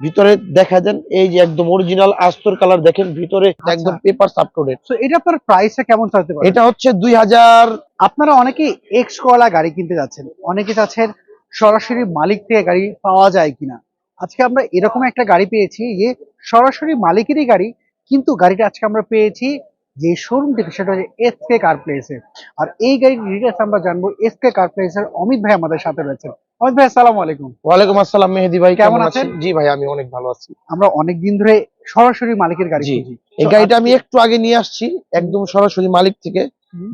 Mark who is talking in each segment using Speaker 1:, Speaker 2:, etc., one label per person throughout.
Speaker 1: ভিতরে দেখা দেন এই যে একদম অরিজিনাল আস্তর কালার দেখেন ভিতরে একদম পেপার আপ টু ডেট
Speaker 2: তো এটা আপনার প্রাইসটা কেমন চাইতে পারে
Speaker 1: এটা হচ্ছে দুই হাজার
Speaker 2: আপনারা অনেকেই এক্স কলা গাড়ি কিনতে যাচ্ছেন। অনেকে চাচ্ছেন সরাসরি মালিক থেকে গাড়ি পাওয়া যায় কিনা। আজকে আমরা এরকম একটা গাড়ি পেয়েছি যে সরাসরি মালিকেরই গাড়ি কিন্তু গাড়িটা আজকে আমরা পেয়েছি যে শোরুম থেকে সেটা হচ্ছে এস কে কার প্লেসে আর এই গাড়ির ডিটেলস আমরা জানব এস কে কার প্লেসের অমিত ভাই আমাদের সাথে রয়েছেন। অমিত ভাই আসসালামু আলাইকুম।
Speaker 1: ওয়ালাইকুম আসসালাম মেহেদি ভাই
Speaker 2: কেমন আছেন?
Speaker 1: জি ভাই আমি অনেক ভালো আছি।
Speaker 2: আমরা অনেক দিন ধরে সরাসরি মালিকের গাড়ি। খুঁজি।
Speaker 1: এই গাড়িটা আমি একটু আগে নিয়ে আসছি একদম সরাসরি মালিক থেকে।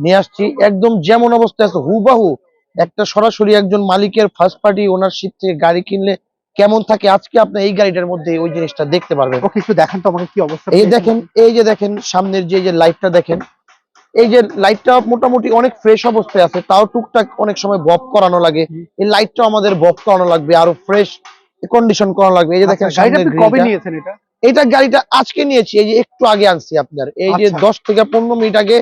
Speaker 1: নিয়ে আসছি একদম যেমন অবস্থায় আছে হুবাহু একটা সরাসরি একজন মালিকের ফার্স্ট পার্টি ওনারশিপ থেকে গাড়ি কিনলে কেমন থাকে? আজকে আপনি এই গাড়িটার মধ্যে ওই জিনিসটা দেখতে পারবেন।
Speaker 2: ওকে একটু দেখান তো আমাকে কি অবস্থা
Speaker 1: এই। দেখেন এই যে দেখেন সামনের যে যে লাইটটা দেখেন এই যে লাইটটা মোটামুটি অনেক ফ্রেশ অবস্থায় আছে তাও টুকটাক অনেক সময় বব করানো লাগে। এই লাইটটা আমাদের বব করানো লাগবে আরও ফ্রেশ কন্ডিশন করানো লাগবে। এই যে দেখেন
Speaker 2: আচ্ছা, কবে নিয়েছেন এটা?
Speaker 1: এটা গাড়িটা আজকে নিয়েছি এই যে একটু আগে আনছি আপনার। এই যে
Speaker 2: আচ্ছা।
Speaker 1: দশ থেকে পনেরো মিনিট আগে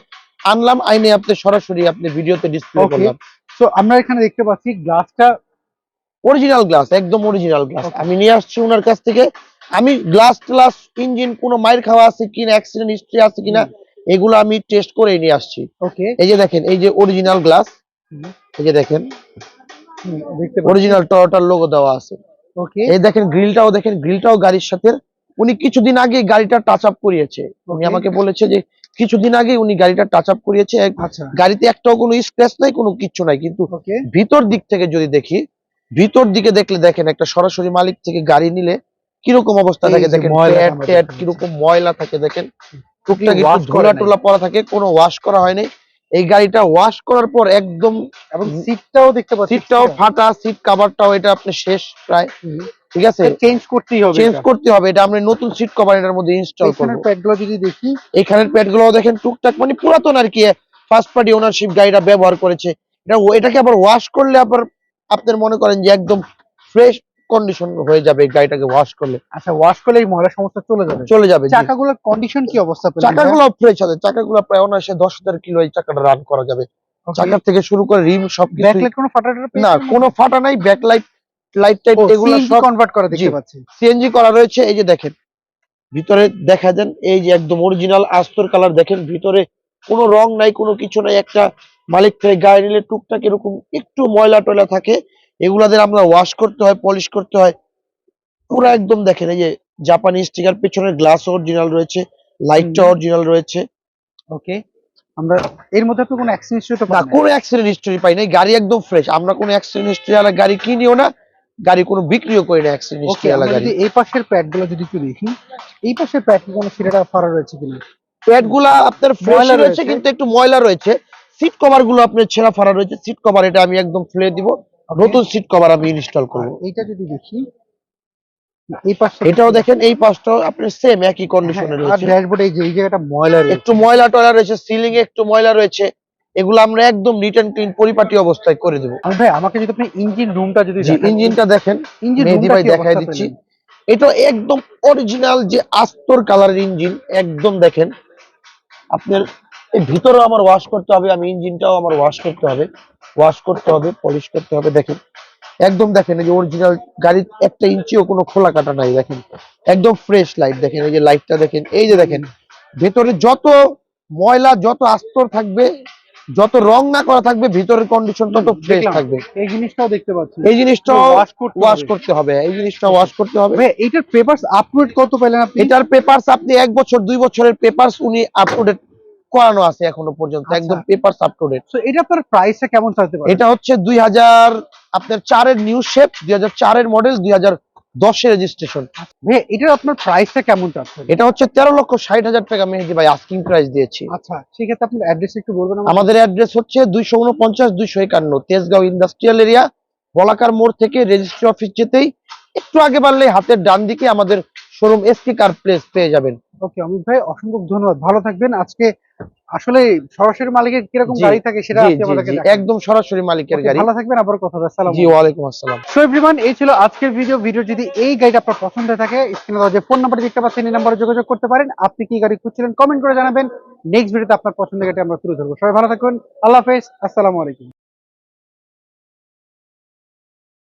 Speaker 1: আনলাম আইনে আপনি সরাসরি আপনি ভিডিওতে ডিসপ্লে. করলাম।
Speaker 2: তো আমরা এখানে দেখতে পাচ্ছি গ্লাসটা
Speaker 1: অরিজিনাল গ্লাস একদম অরিজিনাল গ্লাস আমি নিয়ে আসছি ওনার কাছ থেকে। আমি গ্লাস গ্লাস ইঞ্জিন কোনো মাইর খাওয়া আছে কিনা অ্যাক্সিডেন্ট হিস্ট্রি আছে কিনা এগুলো আমি টেস্ট করে নিয়ে আসছি।
Speaker 2: ওকে
Speaker 1: এই যে দেখেন এই যে অরিজিনাল গ্লাস এই যে দেখেন অরিজিনাল টয়োটার লোগো দেওয়া আছে।
Speaker 2: ওকে
Speaker 1: এই দেখেন গ্রিলটাও দেখেন গ্রিলটাও গাড়ির সাথে। উনি কিছুদিন আগে গাড়িটা টাচ আপ করিয়েছে। উনি আমাকে বলেছে যে কিছুদিন আগে উনি গাড়িটা টাচ আপ করিয়েছে
Speaker 2: আচ্ছা।
Speaker 1: গাড়িতে একটাও কোনো স্ক্র্যাচ নাই কোনো কিচ্ছু নাই। কিন্তু ভিতর দিক থেকে যদি দেখি ভিতর দিকে দেখলে দেখেন একটা সরাসরি মালিক থেকে গাড়ি নিলে কীরকম অবস্থা থাকে দেখেন কীরকম ময়লা থাকে দেখেন। টুকটাক ধুলা টুলা পড়া থাকে কোনো ওয়াশ করা হয়নি। এই গাড়িটা ওয়াশ করার পর একদম
Speaker 2: এবং সিটটাও দেখতে পাচ্ছি।
Speaker 1: সিটটাও ফাটা সিট কাভারটাও এটা আপনি শেষ প্রায়। ঠিক আছে?
Speaker 2: চেঞ্জ করতেই হবে
Speaker 1: চেঞ্জ করতে হবে এটা আমরা নতুন সিট কভার এটার মধ্যে ইনস্টল করব।
Speaker 2: এখানের প্যাডগুলো যদি দেখি।
Speaker 1: এখানের প্যাডগুলো দেখেন টুকটাক মানে পুরাতন আর কি ফার্স্ট পার্টি ওনারশিপ গাড়িটা ব্যবহার করেছে। এটা এটাকে আবার ওয়াশ করলে আবার আপনার মনে করেন যে একদম ফ্রেশ কন্ডিশন হয়ে যাবে গাড়িটাকে ওয়াশ করলে।
Speaker 2: আচ্ছা ওয়াশ করলে এই ময়লা সমস্ত চলে যাবে?
Speaker 1: চলে যাবে।
Speaker 2: চাকাগুলোর কন্ডিশন কি অবস্থা
Speaker 1: চাকাগুলো ফ্রেশ আছে। চাকাগুলো প্রায় অনায়াসে দশ হাজার কিলো এই চাকাটা রান করা যাবে। চাকা থেকে শুরু করে রিম সব
Speaker 2: ব্যাকলাইট কোনো ফাটা
Speaker 1: না কোনো ফাটা নাই। ব্যাকলাইট লাইট টাইট এগুলো সব
Speaker 2: কনভার্ট করা দেখতে পাচ্ছি।
Speaker 1: সিএনজি করা রয়েছে। এই যে দেখেন ভিতরে দেখা দেন এই যে একদম অরিজিনাল আস্তর কালার দেখেন ভিতরে কোনো রং নাই কোনো কিছু নাই। একটা মালিক থেকে গাড়ি নিলে টুকটাক এরকম একটু ময়লা টয়লা থাকে। এগুলাদের আমরা ওয়াশ করতে হয় পলিশ করতে হয়। পুরো একদম দেখেন এই যে জাপানি স্টিকার পেছনের গ্লাস অরিজিনাল রয়েছে লাইটটা অরিজিনাল রয়েছে।
Speaker 2: ওকে আমরা এর মধ্যে তো কোনো অ্যাক্সিডেন্ট হিস্ট্রি তো
Speaker 1: না কোনো অ্যাক্সিডেন্ট হিস্টরি পাই নাই গাড়ি একদম ফ্রেশ আমরা কোনো অ্যাক্সিডেন্ট হিস্টরি ওয়ালা গাড়ি কিনিও না গাড়ি কোনো বিক্রিও করি না অ্যাক্সিডেন্ট হিস্টরি ওয়ালা গাড়ি।
Speaker 2: এই পাশের প্যাডগুলো যদি একটু দেখি এই পাশের প্যাড কি কোনো সিরাটা ফাড়া রয়েছে কিনা?
Speaker 1: প্যাডগুলা আপনার ফ্রেশ রয়েছে। কিন্তু একটু ময়লা রয়েছে। সিট কভারগুলো আপনার ছেঁড়া ফাড়া রয়েছে। সিট কভার এটা আমি একদম ফেলে দিব। নতুন সিট কভার আমি ইনস্টল করব।
Speaker 2: এইটা যদি দেখি এই পাশে
Speaker 1: এটাও দেখেন এই পাশটাও আপনার সেম একই কন্ডিশনে
Speaker 2: হ্যাঁ, আর ড্যাশবোর্ডে এই যে এই জায়গাটা ময়লা রয়েছে।
Speaker 1: একটু ময়লা টয়লা রয়েছে সিলিং এ একটু ময়লা রয়েছে এগুলো আমরা একদম নিট অ্যান্ড ক্লিন পরিপাটি অবস্থায় করে দেবো।
Speaker 2: ভাই আমাকে যদি আপনি ইঞ্জিন রুমটা যদি
Speaker 1: ইঞ্জিনটা দেখেন।
Speaker 2: ইঞ্জিন
Speaker 1: মেহেদি
Speaker 2: রুমটা
Speaker 1: ভাই দেখাই দিচ্ছি? এটা একদম অরিজিনাল যে আস্তর কালারের ইঞ্জিন একদম দেখেন। আপনার এই ভিতরেও আমার ওয়াশ করতে হবে আমি ইঞ্জিনটাও আমার ওয়াশ করতে হবে। ওয়াশ করতে হবে পলিশ করতে হবে দেখেন। একদম দেখেন এই যে অরিজিনাল গাড়ির একটা ইঞ্চিও কোনো খোলা কাটা নাই দেখেন। একদম ফ্রেশ লাইট দেখেন এই যে লাইটটা দেখেন এই যে দেখেন ভেতরে যত ময়লা যত আস্তর থাকবে যত রং না করা থাকবে ভিতরের কন্ডিশন তত ফ্রেশ থাকবে।
Speaker 2: এই জিনিসটাও দেখতে পাচ্ছি।
Speaker 1: এই জিনিসটাও
Speaker 2: ওয়াশ করতে
Speaker 1: ওয়াশ
Speaker 2: হবে।
Speaker 1: করতে হবে এই জিনিসটা ওয়াশ করতে হবে।
Speaker 2: ভাই এইটার পেপারস আপলোড কত পেলেন আপনি?
Speaker 1: এটার পেপারস আপনি এক বছর দুই বছরের পেপারস উনি আপ টু ডেট করানো আছে এখনও পর্যন্ত
Speaker 2: আচ্ছা।
Speaker 1: একদম পেপার আপ টু ডেট
Speaker 2: এটা আপনার প্রাইসটা কেমন চাইতে পারে?
Speaker 1: এটা হচ্ছে দুই হাজার আপনার চারের নিউ শেপ দুই হাজার চারের মডেল দুই হাজার দশের রেজিস্ট্রেশন
Speaker 2: ভাই এটার আপনার প্রাইসটা কেমন চাচ্ছেন?
Speaker 1: এটা হচ্ছে তেরো লক্ষ ষাট হাজার টাকা মেহেদি ভাই আস্কিং প্রাইস দিয়েছি।
Speaker 2: আচ্ছা ঠিক আছে আপনার অ্যাড্রেস একটু বলবেন?
Speaker 1: আমাদের অ্যাড্রেস হচ্ছে দুইশো উনপঞ্চাশ দুইশো একান্ন তেজগাঁও ইন্ডাস্ট্রিয়াল এরিয়া বলাকার মোড় থেকে রেজিস্ট্রি অফিস যেতেই একটু আগে বাড়লে হাতের ডান দিকে আমাদের শোরুম এসপি কার প্লেস পেয়ে যাবেন।
Speaker 2: ওকে অমিত ভাই অসংখ্য ধন্যবাদ। ভালো থাকবেন। আজকে আসলে সরাসরি মালিকের কীরকম গাড়ি থাকে সেটা আপনি আমাদেরকে
Speaker 1: একদম সরাসরি মালিকের গাড়ি।
Speaker 2: ভালো থাকবেন আবার কথা হবে। আসসালামু
Speaker 1: জি ওয়ালাইকুম আসসালাম।
Speaker 2: সো এভরিওয়ান এই ছিল আজকের ভিডিও। ভিডিও যদি এই গাড়িটা আপনার পছন্দ থাকে স্ক্রিনে দেওয়া যে ফোন নাম্বার দেখতে পাচ্ছেন এই নাম্বারে যোগাযোগ করতে পারেন। আপনি কি গাড়ি খুঁজছিলেন কমেন্ট করে জানাবেন। নেক্সট ভিডিওতে আপনার পছন্দের গাড়ি আমরা তুলে ধরবো। সবাই ভালো থাকুন। আল্লাহ হাফেজ। আসসালামু আলাইকুম।